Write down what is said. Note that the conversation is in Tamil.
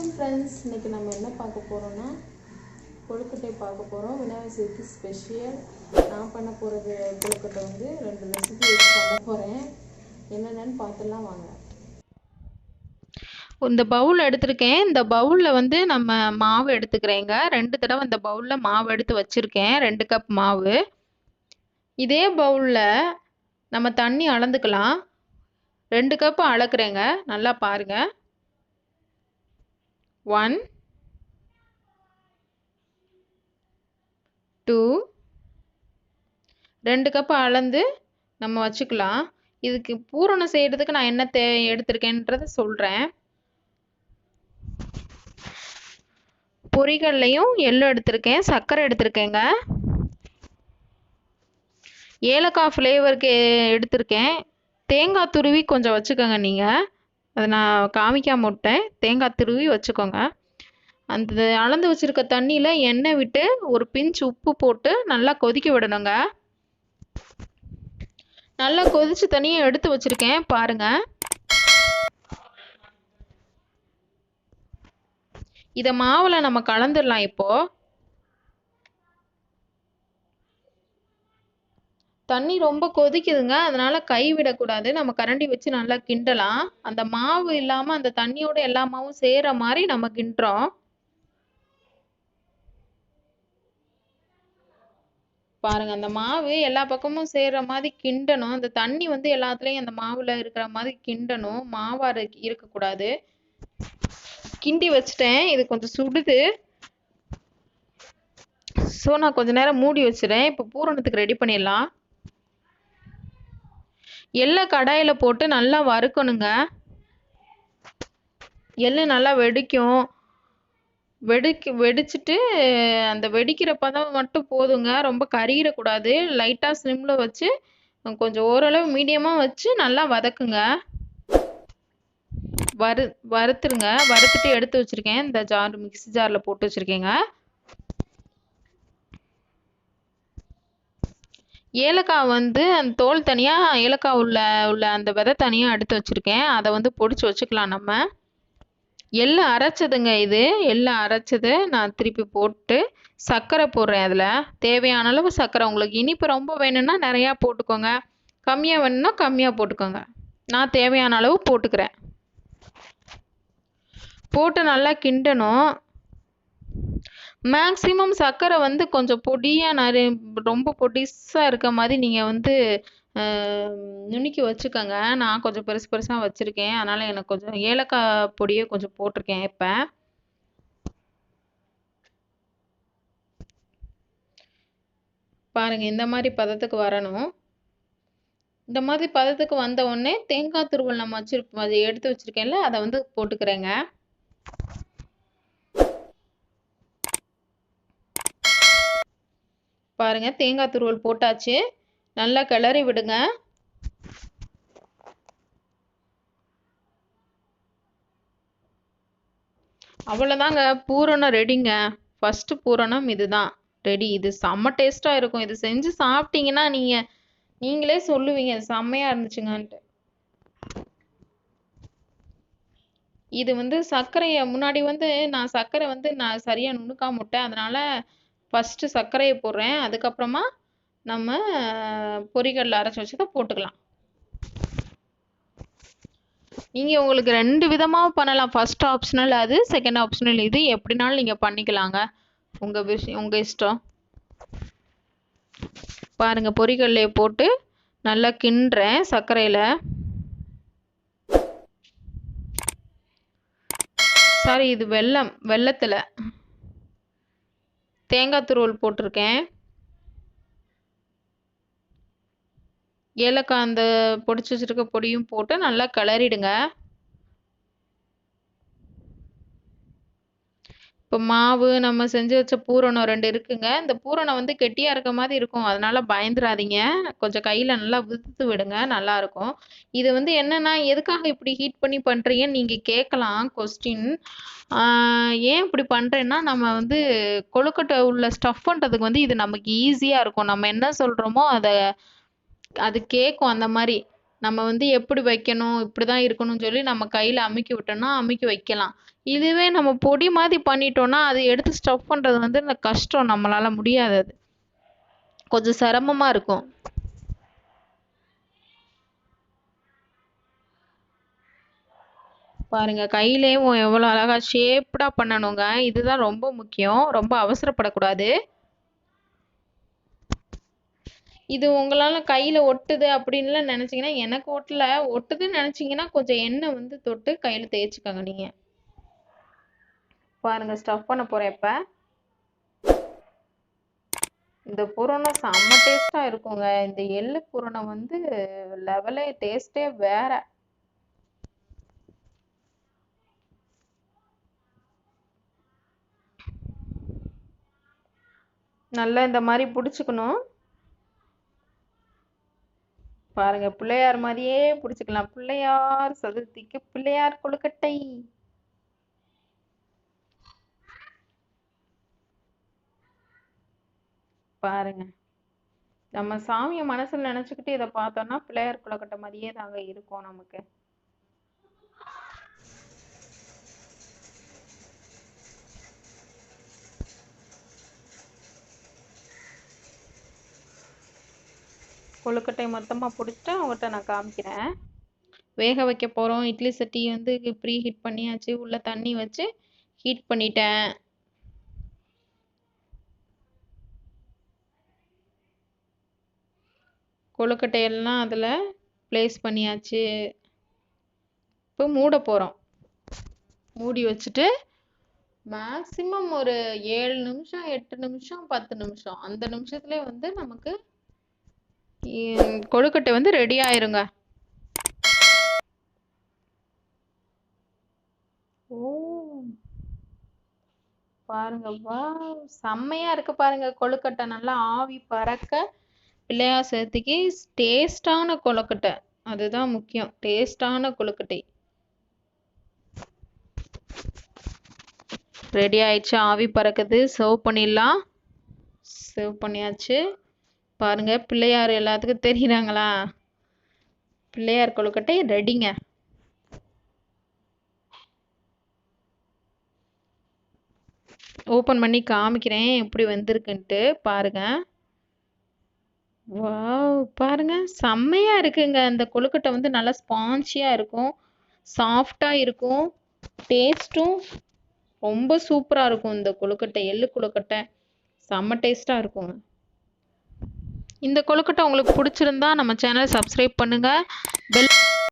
வணக்கம் ஃப்ரெண்ட்ஸ் இன்னைக்கு நம்ம என்ன பார்க்க போகிறோம்னா கொழுக்கட்டை பார்க்க போகிறோம் விநாயகர் சதுர்த்தி ஸ்பெஷல் நான் பண்ண போகிறது கொழுக்கட்டை வந்து ரெண்டு ரெசிபி வச்சு பண்ண போகிறேன் என்னென்னு பார்த்துலாம் வாங்க. இந்த பவுல் எடுத்திருக்கேன். இந்த பவுலில் வந்து நம்ம மாவு எடுத்துக்கிறேங்க. ரெண்டு தடவை இந்த பவுலில் மாவு எடுத்து வச்சுருக்கேன். ரெண்டு கப் மாவு. இதே பவுலில் நம்ம தண்ணி அளந்துக்கலாம். ரெண்டு கப் அளக்குறேங்க. நல்லா பாருங்கள் ஒன் டூ ரெண்டு கப் அளந்து நம்ம வச்சுக்கலாம். இதுக்கு பூரணம் செய்கிறதுக்கு நான் என்ன தே எடுத்திருக்கேன்றத சொல்கிறேன் பொரிகல்லையும் எள்ளு எடுத்திருக்கேன் சர்க்கரை எடுத்திருக்கேங்க. ஏலக்காய் ஃப்ளேவருக்கு எடுத்திருக்கேன். தேங்காய் துருவி கொஞ்சம் வச்சுக்கோங்க நீங்கள் அதை நான் காமிக்காம விட்டேன். தேங்காய் துருவி வச்சுக்கோங்க. அந்த அளந்து வச்சுருக்க தண்ணியில் எண்ணெய் விட்டு ஒரு பிஞ்ச் உப்பு போட்டு நல்லா கொதிக்க விடணுங்க. நல்லா கொதிச்சு தண்ணியை எடுத்து வச்சுருக்கேன். பாருங்கள் இதை மாவில் நம்ம கலந்துடலாம் இப்போது தண்ணி ரொம்ப கொதிக்குதுங்க. அதனால கை விடக்கூடாது. நம்ம கரண்டி வச்சு நல்லா கிண்டலாம். அந்த மாவு இல்லாமல் அந்த தண்ணியோட எல்லா மாவும் சேர மாதிரி நம்ம கிண்டுறோம். பாருங்க அந்த மாவு எல்லா பக்கமும் சேர்ற மாதிரி கிண்டணும். அந்த தண்ணி வந்து எல்லாத்துலேயும் அந்த மாவுல இருக்கிற மாதிரி கிண்டணும். மாவா இருக்கக்கூடாது. கிண்டி வச்சுட்டேன். இது கொஞ்சம் சுடுது. ஸோ நான் கொஞ்ச நேரம் மூடி வச்சுறேன். இப்போ பூரணத்துக்கு ரெடி பண்ணிடலாம். எள்ளை கடாயில் போட்டு நல்லா வறுக்கணுங்க. எள்ளு நல்லா வெடிக்கும். வெடிக்க வெடிச்சிட்டு அந்த வெடிக்கிற பதம் மட்டும் போதுங்க. ரொம்ப கருகிடக்கூடாது. லைட்டாக ஸ்லிம்மில் வச்சு கொஞ்சம் ஓரளவு மீடியமாக வச்சு நல்லா வதக்குங்க. வறு வறுத்துருங்க. வறுத்துட்டு எடுத்து வச்சுருக்கேன். இந்த ஜார் மிக்ஸி ஜாரில் போட்டு வச்சுருக்கேங்க. ஏலக்காய் வந்து அந்த தோல் தனியாக ஏலக்காய் உள்ள உள்ள அந்த விதை தனியாக எடுத்து வச்சுருக்கேன். அதை வந்து பொடிச்சு வச்சுக்கலாம் நம்ம. எள்ளு அரைச்சதுங்க இது. எள்ளு அரைச்சது நான் திருப்பி போட்டு சர்க்கரை போடுறேன் அதில். தேவையான அளவு சர்க்கரை. உங்களுக்கு இனிப்பு ரொம்ப வேணும்னா நிறையா போட்டுக்கோங்க. கம்மியாக வேணும்னா கம்மியாக போட்டுக்கோங்க. நான் தேவையான அளவு போட்டுக்கிறேன். போட்டு நல்லா கிண்டணும். மேக்ஸிமம் சர்க்கரை வந்து கொஞ்சம் பொடியாக நிறைய ரொம்ப பொடிசாக இருக்க மாதிரி நீங்கள் வந்து நுணுக்கி வச்சுக்கோங்க. நான் கொஞ்சம் பெருசு பெருசாக வச்சுருக்கேன். அதனால் எனக்கு கொஞ்சம் ஏலக்காய் பொடியை கொஞ்சம் போட்டிருக்கேன் இப்போ. பாருங்கள் இந்த மாதிரி பதத்துக்கு வரணும். இந்த மாதிரி பதத்துக்கு வந்த உடனே தேங்காய் துருவல் நம்ம வச்சு எடுத்து வச்சுருக்கேன்ல அதை வந்து போட்டுக்கிறேங்க. பாருங்க தேங்காய் துருவல் போட்டாச்சு. நல்லா கிளறி விடுங்க. அவ்வளோதாங்க பூரணம் ரெடிங்க. ஃபஸ்ட்டு பூரணம் இதுதான். ரெடி இது செம்ம டேஸ்ட்டாக இருக்கும். இது செஞ்சு சாப்பிட்டீங்கன்னா நீங்கள் நீங்களே சொல்லுவீங்க செம்மையாக இருந்துச்சுங்கன்ட்டு. இது வந்து சர்க்கரையை முன்னாடி வந்து நான் சர்க்கரை வந்து நான் சரியாக நுணுக்காம விட்டேன். அதனால் ஃபஸ்ட்டு சர்க்கரையை போடுறேன். அதுக்கப்புறமா நம்ம பொரிகடல அரைச்சி வச்சதை போட்டுக்கலாம். நீங்கள் உங்களுக்கு ரெண்டு விதமாக பண்ணலாம். ஃபஸ்ட் ஆப்ஷனல் அது செகண்ட் ஆப்ஷனல் இது. எப்படினாலும் நீங்கள் பண்ணிக்கலாங்க. உங்கள் விஷயம் உங்கள் இஷ்டம். பாருங்கள் பொரிகடலையை போட்டு நல்லா கிண்டுறேன் சர்க்கரையில். சாரி இது வெல்லம் வெள்ளத்தில் தேங்காய் துருவல் போட்டிருக்கேன். ஏலக்காய் அந்த பொடிச்சு வச்சுருக்க பொடியும் போட்டு நல்லா கிளறிடுங்க. இப்போ மாவு நம்ம செஞ்சு வச்ச பூரணம் ரெண்டு இருக்குங்க. இந்த பூரணம் வந்து கெட்டியாக இருக்க மாதிரி இருக்கும். அதனால பயந்துடாதீங்க கொஞ்சம் கையில் நல்லா விதுத்து விடுங்க. நல்லாயிருக்கும் இது வந்து என்னென்னா எதுக்காக இப்படி ஹீட் பண்ணி பண்ணுறீங்கன்னு நீங்கள் கேட்கலாம். கொஸ்டின் ஏன் இப்படி பண்ணுறேன்னா நம்ம வந்து கொழுக்கட்டை உள்ள ஸ்டஃப் பண்ணுறதுக்கு வந்து இது நமக்கு ஈஸியாக இருக்கும். நம்ம என்ன சொல்கிறோமோ அதை அது கேட்கும் அந்த மாதிரி. நம்ம வந்து எப்படி வைக்கணும் இப்படி தான் இருக்கணும்னு சொல்லி நம்ம கையில் அமுக்கி விட்டோம்னா அமுக்கி வைக்கலாம். இதுவே நம்ம பொடி மாதிரி பண்ணிட்டோம்னா அது எடுத்து ஸ்டஃப் பண்ணுறது வந்து இந்த கஷ்டம் நம்மளால் முடியாது அது. கொஞ்சம் சிரமமாக இருக்கும். பாருங்க கையிலேயும் எவ்வளோ அழகா ஷேப்டாக பண்ணணுங்க. இதுதான் ரொம்ப முக்கியம். ரொம்ப அவசரப்படக்கூடாது. இது உங்களால் கையில் ஒட்டுது அப்படின்லாம் நினச்சிங்கன்னா எனக்கு ஒட்டல. ஒட்டுதுன்னு நினச்சிங்கன்னா கொஞ்சம் எண்ணெய் வந்து தொட்டு கையில் தேய்ச்சிக்கோங்க நீங்கள் பாருங்கள் ஸ்டஃப் பண்ண போகிறேன் இப்போ. இந்த பூரணம் செம்ம டேஸ்ட்டாக இருக்குங்க. இந்த எள்ளு பூரணம் வந்து லெவலே டேஸ்ட்டே வேற. நல்லா இந்த மாதிரி பிடிச்சிக்கணும். பாருங்க பிள்ளையார் மாதிரியே பிடிச்சிக்கலாம். பிள்ளையார் சதுர்த்திக்கு பிள்ளையார் கொழுக்கட்டை. பாருங்க நம்ம சாமியை மனசுல நினைச்சுக்கிட்டு இதை பார்த்தோம்னா பிள்ளையார் கொழுக்கட்டை மாதிரியே தாங்க இருக்கும் நமக்கு. கொழுக்கட்டை மொத்தமாக பிடிச்சிட்டு அவங்ககிட்ட நான் காமிக்கிறேன். வேக வைக்க போகிறோம் இட்லி சட்டி வந்து ப்ரீ ஹீட் பண்ணியாச்சு. உள்ளே தண்ணி வச்சு ஹீட் பண்ணிட்டேன். கொழுக்கட்டையெல்லாம் அதில் ப்ளேஸ் பண்ணியாச்சு. இப்போ மூட போகிறோம் மூடி வச்சுட்டு மேக்ஸிமம் ஒரு ஏழு நிமிஷம் எட்டு நிமிஷம் பத்து நிமிஷம். அந்த நிமிஷத்துலேயே வந்து நமக்கு கொழுக்கட்டை வந்து ரெடி ஆயிருங்க. ஓ. பாருங்க வா செம்மையா இருக்கு பாருங்க கொழுக்கட்டை. நல்லா ஆவி பறக்க பிள்ளையார் சேர்த்துக்கு டேஸ்டான கொழுக்கட்டை. அதுதான் முக்கியம். டேஸ்டான கொழுக்கட்டை. ரெடி ஆயிடுச்சு. ஆவி பறக்குது. சர்வ் பண்ணிடலாம். சர்வ் பண்ணியாச்சு. பாருங்க பிள்ளையார் எல்லாத்துக்கும் தெரியுறாங்களா? பிள்ளையார் கொழுக்கட்டை ரெடிங்க. ஓப்பன் பண்ணி காமிக்கிறேன் எப்படி வந்திருக்குன்ட்டு பாருங்க. வாவ் பாருங்க செம்மையாக இருக்குங்க. அந்த கொழுக்கட்டை வந்து நல்லா ஸ்பான்ச்சியா இருக்கும் சாஃப்டாக இருக்கும் டேஸ்ட்டும் ரொம்ப சூப்பராக இருக்கும் இந்த கொழுக்கட்டை எள்ளு கொழுக்கட்டை. செம்ம டேஸ்ட்டாக இருக்குங்க. இந்த கொழுக்கட்டை உங்களுக்கு பிடிச்சிருந்தா நம்ம சேனலை சப்ஸ்கிரைப் பண்ணுங்கள் பெல்